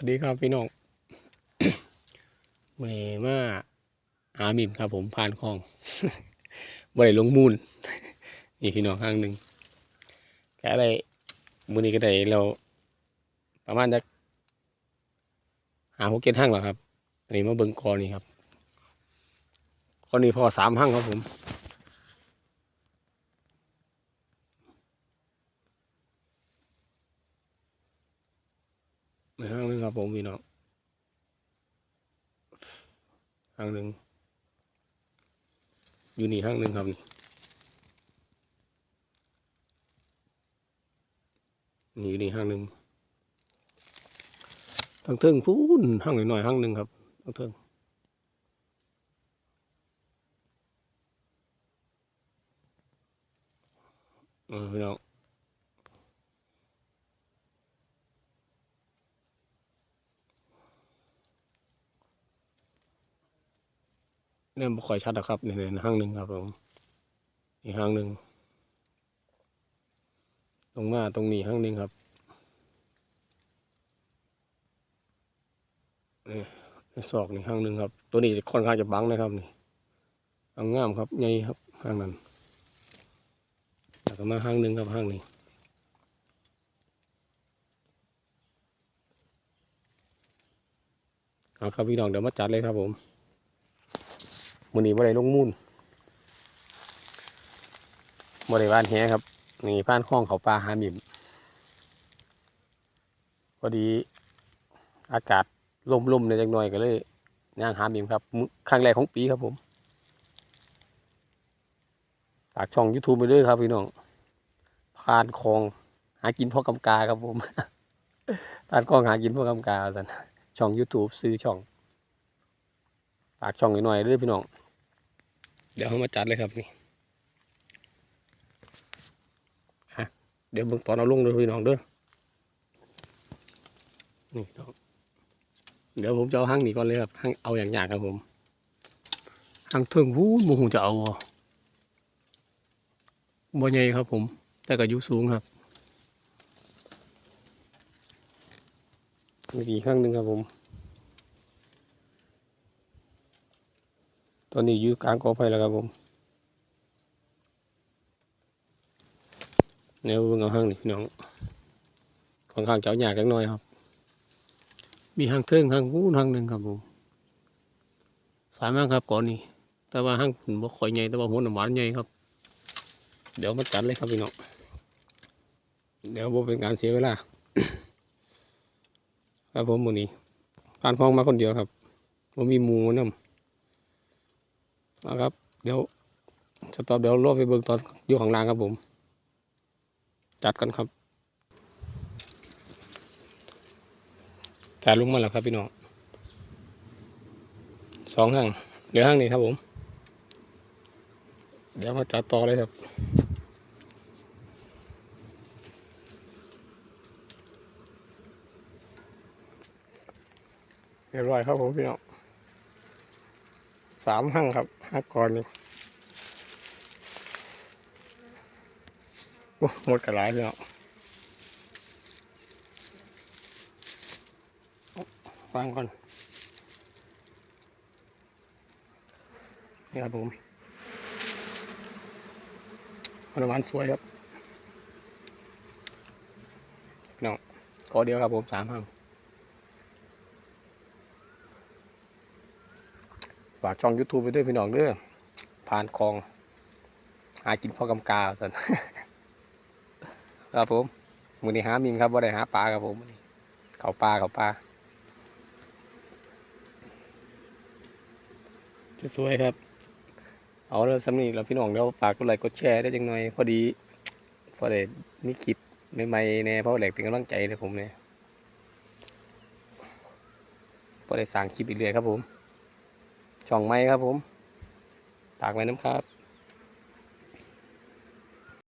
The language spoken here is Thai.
วัสดีครับพี่น้องเมมาหามิมครับผมผ่านคลองบ่ได้ลงมูลนี่พี่น้องข้างหนึ่งแค่อะไรมือนี้ก็ได้เราประมาณจะหาหกเก็ดห้างแล้วครับ อันนี้มาเบิงกอนี่ครับกอนี้พอสามห้างครับผม ในห้างหนึ่งครับผมพี่น้องห้างหนึ่งอยู่นี่ห้างหนึ่งครับนี่นี่อยู่นี่ห้างหนึ่งทั้งเทิงพูนห้างหน่อยๆห้างหนึ่งครับทั้งเทิงเออพี่น้อง เนี่ยบ่ค่อยชัดอะครับนี่ในห้างหนึ่งครับผมอีกห้างหนึ่งตรงหน้าตรงนี้ห้างหนึ่งครับนี่ในศอกนี่ห้างหนึ่งครับ ตัวนี้ค่อนข้างจะบังนะครับนี่เอางามครับใหญ่ครับห้างนั้นแล้วก็มาห้างหนึ่งครับห้างนี้เอาครับพี่น้องเดี๋ยวมาจัดเลยครับผม มือนี้บ่ได้ลงมูลบ่ได้บ้านแหครับนี่ผ่านคลองเขาปลาหามิมพอดีอากาศลมๆในอยจักหน่อยก็เลยย่างหามิมครับมื้อครั้งแรกของปีครับผมฝากช่อง YouTube ไปด้วยครับพี่น้องผ่านคลอง หากินพ่อกำกาครับผมผ่านคลองหากินพ่อกำกาสันช่อง YouTube ซื้อช่อง ฝากช่องหน่อยๆเด้วยพี่น้อง เดี๋ยวเขามาจัดเลยครับนี่ฮะเดี๋ยวเบิ่งตอนเอาลงเลยพี่น้องเด้อนี่น้องเดี๋ยวผมจะเอาห้างนี้ก่อนเลยครับห้างเอาอย่างยากครับผมห้างเทิงหูบุหูจะเอาบ่บ่ใหญ่ครับผม แต่ก็อยู่สูงครับมีอีกข้างหนึ่งครับผม อนนี้อยู่กลางกอไผ่แล้วครับผมแนวเบิ่งเอาห้างนี่พี่น้องค่อนข้างเจ้าหยากจักหน่อยครับ มีห้างเทิงห้างหูห้างหนึ่งครับผมสายมากครับก่อนนี้แต่ว่าห้างขุนบ่ค่อยใหญ่แต่ว่าหัวหนหวานใหญ่ครับ เดี๋ยวมาจัดเลยครับพี่น้องเดี๋ยวบ่เป็นการเสียเวลาครับผมมือนี้ผ่านคลองมาคนเดียวครับบ่มีมู่นำ เอาครับ เดี๋ยวสต็อปเดี๋ยวรอไปเบิ่งตอนอยู่ข้างล่างครับผม จัดกันครับจ่ายลงมาแล้วครับพี่น้องสองห้างเหลือห้างนี้ครับผม เดี๋ยวมาจัดต่อเลยครับเรียบร้อยครับผมพี่น้อง สามห้างครับห้าก่อนนี่โอ้หมดกระไรแล้วฟังก่อน นี่ครับผมมันหวานสวยครับพี่น้องกอเดียวครับผมสามห้าง ฝากช่อง YouTube ไปด้วยพี่น้องเด้อผ่านคลอง หากินพ่อกำกาสันครับผมมือนี้หามิมครับว่าได้หาปลาครับผมมื้อนี้เขาปลาเขาปลาจะสวยครับ เอาแล้วสำนีแล้วพี่น้องเดี๋ยวฝากกดไลค์กดแชร์ได้จังหน่อย พอดี พอได้มีคลิปใหม่ๆแน่เพราะแหลกเป็นกำลังใจเลยผมเนี่ยพอได้สร้างคลิปอีกเรื่อยครับผม ช่องไม้ครับผมตากไว้น้ำครับ